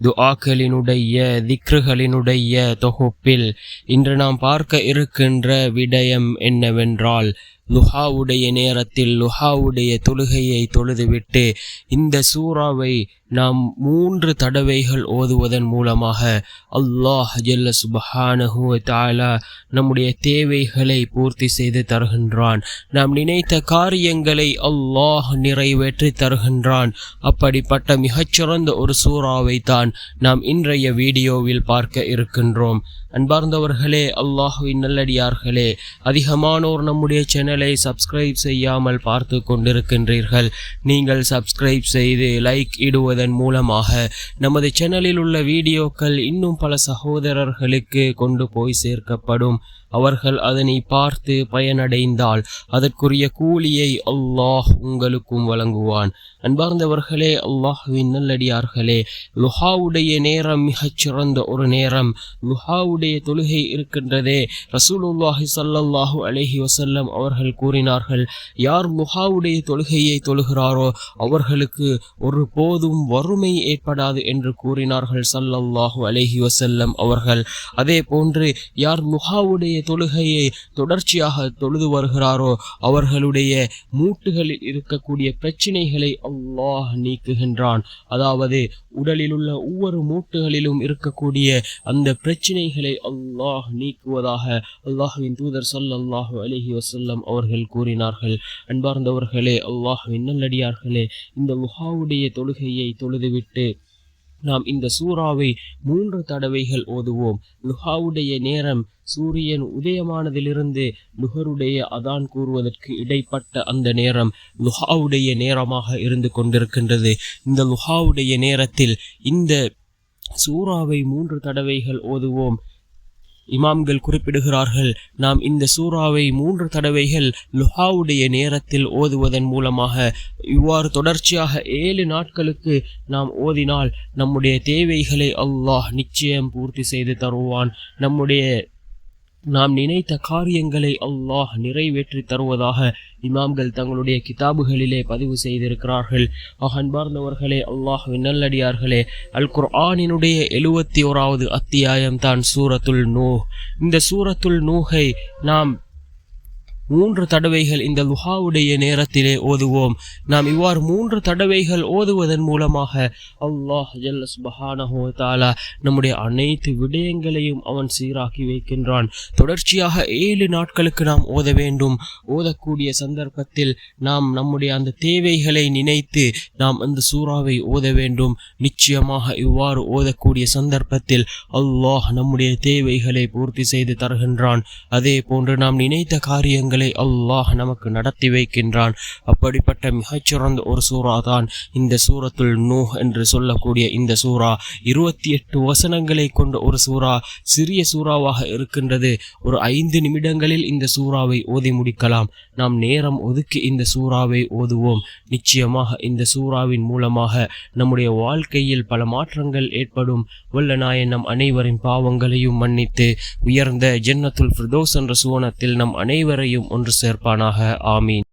துஆக்களினுடைய திக்ருகளினுடைய தொகுப்பில் இன்று நாம் பார்க்க இருக்கின்ற விடயம் என்னவென்றால் லுஹாவுடைய நேரத்தில் லுஹாவுடைய தொழுகையை தொழுதுவிட்டு இந்த சூறாவை நாம் மூன்று தடவைகள் ஓதுவதன் மூலமாக அல்லாஹ் ஜல்ல சுபஹானஹு தாலா நம்முடைய தேவைகளை பூர்த்தி செய்து தருகின்றான். நாம் நினைத்த காரியங்களை அல்லாஹ் நிறைவேற்றி தருகின்றான். அப்படிப்பட்ட மிகச்சிறந்த ஒரு சூறாவை தான் நாம் இன்றைய வீடியோவில் பார்க்க இருக்கின்றோம். அன்பார்ந்தவர்களே அல்லாஹுவின் நல்லடியார்களே அதிகமானோர் நம்முடைய சேனலை சப்ஸ்கிரைப் செய்யாமல் பார்த்து கொண்டிருக்கின்றீர்கள். நீங்கள் சப்ஸ்கிரைப் செய்து லைக் இடுவதன் மூலமாக நமது சேனலில் உள்ள வீடியோக்கள் இன்னும் பல சகோதரர்களுக்கு கொண்டு போய் சேர்க்கப்படும். அவர்கள் அதனை பார்த்து பயனடைந்தால் அதற்குரிய கூலியை அல்லாஹ் உங்களுக்கும் வழங்குவான். அன்பார்ந்தவர்களே அல்லாஹுவின் நல்லடியார்களே லுஹாவுடைய நேரம் மிகச் சிறந்த ஒரு நேரம். லுஹாவுடைய தொழுகை இருக்கின்றதே ரசூலுல்லாஹி சல்லல்லாஹு அலஹி வசல்லம் அவர்கள் கூறினார்கள் யார் லுஹாவுடைய தொழுகையை தொழுகிறாரோ அவர்களுக்கு ஒரு போதும் வறுமை ஏற்படாது என்று கூறினார்கள் சல்லல்லாஹு அலஹி வசல்லம் அவர்கள். அதே போன்று யார் லுஹாவுடைய தொழுகையை தொடர்ச்சியாக தொழுது வருகிறாரோ அவர்களுடைய மூட்டுகளில் இருக்கக்கூடிய பிரச்சினைகளை அல்லாஹ் நீக்குகின்றான். அதாவது உடலில் உள்ள ஒவ்வொரு மூட்டுகளிலும் இருக்கக்கூடிய அந்த பிரச்சினைகளை அல்லாஹ் நீக்குவதாக அல்லாஹுவின் தூதர் சல்லாஹு அலஹி வசல்லம் அவர்கள் கூறினார்கள். அன்பார்ந்தவர்களே அல்லாஹுவின் நல்லடியார்களே இந்த முகாவுடைய தொழுகையை தொழுதுவிட்டு நாம் இந்த சூறாவை மூன்று தடவைகள் ஓதுவோம். லுஹாவுடைய நேரம் சூரியன் உதயமானதிலிருந்து நுகருடைய அதான் கூறுவதற்கு இடைப்பட்ட அந்த நேரம் லுஹாவுடைய நேரமாக இருந்து கொண்டிருக்கின்றது. இந்த லுஹாவுடைய நேரத்தில் இந்த சூறாவை மூன்று தடவைகள் ஓதுவோம். இமாம்கள் குறிப்பிடுகிறார்கள் நாம் இந்த சூறாவை மூன்று தடவைகள் லுஹாவுடைய நேரத்தில் ஓதுவதன் மூலமாக இவ்வாறு தொடர்ச்சியாக ஏழு நாட்களுக்கு நாம் ஓதினால் நம்முடைய தேவைகளை அல்லாஹ் நிச்சயம் பூர்த்தி செய்து தருவான். நம்முடைய நாம் நினைத்த காரியங்களை அல்லாஹ் நிறைவேற்றி தருவதாக இமாம்கள் தங்களுடைய கிதாபுகளிலே பதிவு செய்திருக்கிறார்கள். அன்பார்ந்தவர்களே அல்லாஹ் நல்லடியார்களே அல் குர்ஆனினுடைய எழுவத்தி ஓராவது அத்தியாயம் தான் சூரத்துல் நூ இந்த சூரத்துல் நூஹை நாம் மூன்று தடவைகள் இந்த லுஹாவுடைய நேரத்திலே ஓதுவோம். நாம் இவ்வாறு மூன்று தடவைகள் ஓதுவதன் மூலமாக அல்லாஹ் ஜல்லஸ் பஹானஹோ தாலா நம்முடைய அனைத்து விடயங்களையும் அவன் சீராக்கி வைக்கின்றான். தொடர்ச்சியாக ஏழு நாட்களுக்கு நாம் ஓத வேண்டும். ஓதக்கூடிய சந்தர்ப்பத்தில் நாம் நம்முடைய அந்த தேவைகளை நினைத்து நாம் அந்த சூறாவை ஓத வேண்டும். நிச்சயமாக இவ்வாறு ஓதக்கூடிய சந்தர்ப்பத்தில் அல்லாஹ் நம்முடைய தேவைகளை பூர்த்தி செய்து தருகின்றான். அதே போன்று நாம் நினைத்த காரியங்கள் வழிகளை அல்லாஹ் நமக்கு நடத்தி வைக்கின்றான். அப்படிப்பட்ட மிகச்சிறந்த ஒரு சூறா தான் இந்த சூரத்துல் நூ என்று சொல்லக்கூடிய இந்த சூறா. இருபத்தி எட்டு வசனங்களை கொண்ட ஒரு சூறா சிறிய சூறாவாக இருக்கின்றது. ஒரு ஐந்து நிமிடங்களில் இந்த சூறாவை ஓதி முடிக்கலாம். நாம் நேரம் ஒதுக்கி இந்த சூறாவை ஓதுவோம். நிச்சயமாக இந்த சூறாவின் மூலமாக நம்முடைய வாழ்க்கையில் பல மாற்றங்கள் ஏற்படும். வல்ல நாயன் நம் அனைவரின் பாவங்களையும் மன்னித்து உயர்ந்த ஜென்னத்துல் ஃபிர்தோஸ் என்ற சுவனத்தில் நம் அனைவரையும் ஒன்று சேர்ப்பானாக. ஆமீன்.